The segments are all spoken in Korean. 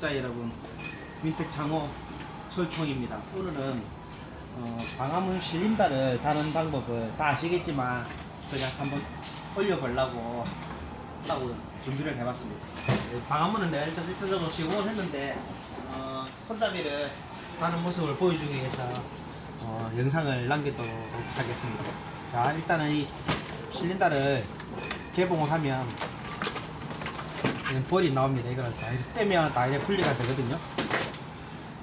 구독자 여러분 민택 장호 철통입니다. 오늘은 어, 방화문 실린다를 다는 방법을 다 아시겠지만 그냥 한번 올려보려고 하고 준비를 해봤습니다. 네, 방화문은 내가 일단 1차적으로 시공을 했는데 어, 손잡이를 다는 모습을 보여주기 위해서 어, 영상을 남기도록 하겠습니다. 자 일단은 이 실린다를 개봉을 하면 이런 볼이 나옵니다. 이거는 다 이렇게 빼면 다 이렇게 분리가 되거든요.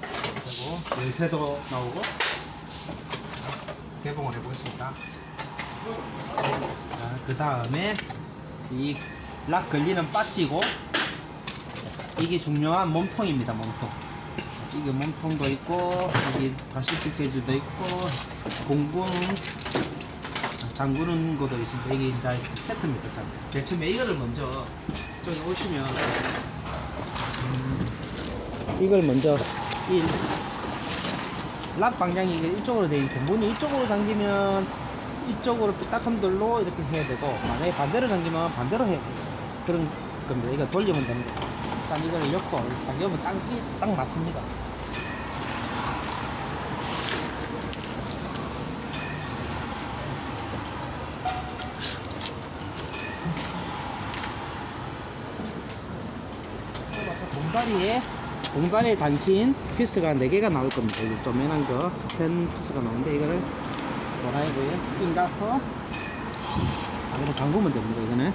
그리고 열쇠도 나오고 개봉을 해보겠습니다. 자, 그 다음에 이 락 걸리는 빠지고 이게 중요한 몸통입니다. 몸통. 이게 몸통도 있고 여기 플라스틱 재질도 있고 공군 잠그는 것도 있습니다. 이게 이제 세트입니다. 자, 제일 처음에 이거를 먼저 저기 오시면 음, 이걸 먼저 이 락 방향이 이쪽으로 되어 있어요. 문이 이쪽으로 잠기면 이쪽으로 삐딱함들로 이렇게 해야 되고 만약에 반대로 잠기면 반대로 해야 돼요. 그런 겁니다. 이거 돌리면 됩니다. 일단 이걸 넣고 딱 여면 딱, 이- 딱 맞습니다. 봉 다리에 봉다리에 담긴 피스가 4개가 나올 겁니다. 여기 조그만한 거 스텐 피스가 나오는데 이거를 뭐라 해야 돼요? 낀가서 안에다 잠그면 됩니다. 이거는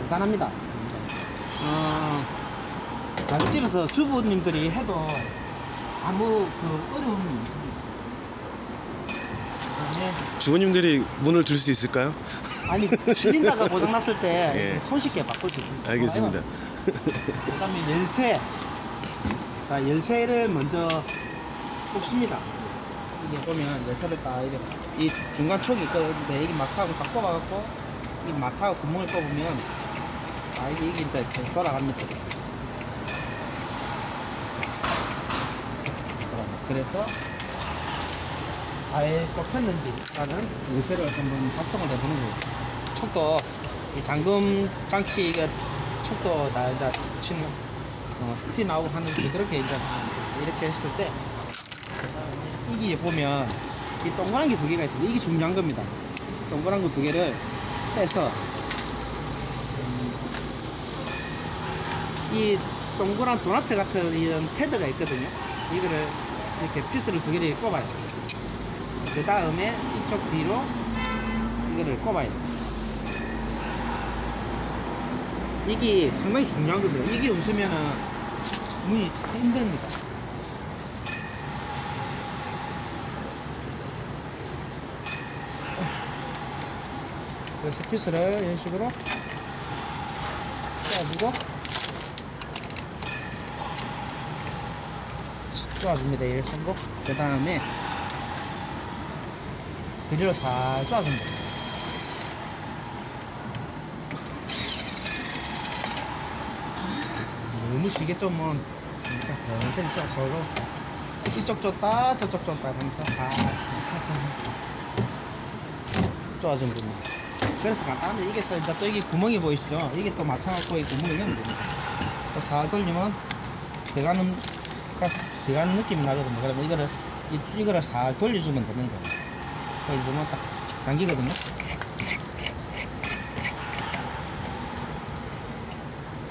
간단합니다. 어, 가격집에서 주부님들이 해도 아무 그 어려움이 없습니다. 주부님들이 문을 줄수 있을까요? 아니 실린다가 고장났을 때 예. 손쉽게 바꿀 수 있습니다. 알겠습니다. 그 다음에 열쇠. 자 열쇠를 먼저 뽑습니다. 이게 보면 열쇠를 딱 이렇게 이 중간 촉이 있거든요. 이게 마차하고 딱 뽑아갖고 이 마차하고 구멍을 뽑으면 아 이게 이게 이제. 돌아갑니다. 그래서 잘 뽑혔는지라는 열쇠를 한번 작동을 해보는 거예요. 촉도 이 잠금 장치 이게 촉도 잘 이제 치는 어, 티 나오고 하는 게 그렇게 이제 이렇게 했을 때 이게 보면 이 동그란 게 두 개가 있습니다. 이게 중요한 겁니다. 동그란 거 두 개를 떼서 음, 이 동그란 도넛 같은 이런 패드가 있거든요. 이거를 이렇게 피스를 두 개를 꼽아요. 그 다음에 이쪽 뒤로 이거를 꼽아야 돼요. 이게 상당히 중요한 겁니다. 이게 없으면은 문이 힘듭니다. 그래서 피스를 이런 식으로 쪼아주고 쪼아줍니다. 이렇게 손으로. 그 다음에 드릴로 잘 쪼아줍니다. 너무 길게 쪼면 그러니까 천천히 쪼 서로 이쪽 쫓다 저쪽 쫓다 하면서 다 차서 쪼아주면 됩니다. 그래서 간단한데 이게 서 이제 또 여기 구멍이 보이시죠? 이게 또 맞춰갖고 이 구멍을 열면 됩니다. 또살 돌리면 들어가는 들어가는 느낌이 나거든요. 그러면 이거를 이, 이거를 살 돌려주면 되는 거예요 돌려주면 딱 잠기거든요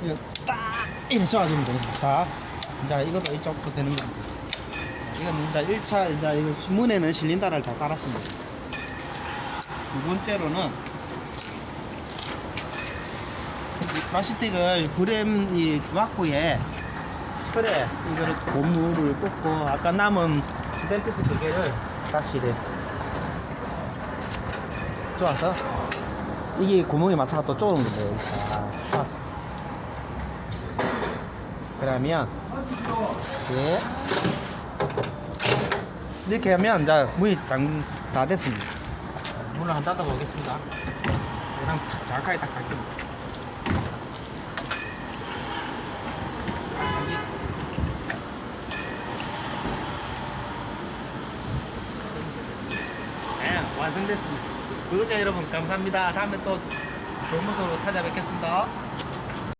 이거 딱 이렇게 쪼아주면 되겠습니다. 자, 이제 이것도 이쪽도 되는 겁니다. 이건 이제 1차, 이제 이거 문에는 실린다를 다 깔았습니다. 두 번째로는 이 플라스틱을 브렘 이 와꾸에 틀에 이거를 고무를 꽂고 아까 남은 스탬피스 두 개를 다시 이렇게 쪼아서 이게 구멍에 맞춰서 또 쪼는 거예요. 자, 쪼았습니다. 그러면 예. 이렇게 하면 이제 장, 다 됐습니다. 문을 한번 닫아 보겠습니다. 그냥 탁 정확하게 딱 잠기. 네, 완성됐습니다. 구독자 여러분 감사합니다. 다음에 또 좋은 모습으로 찾아뵙겠습니다.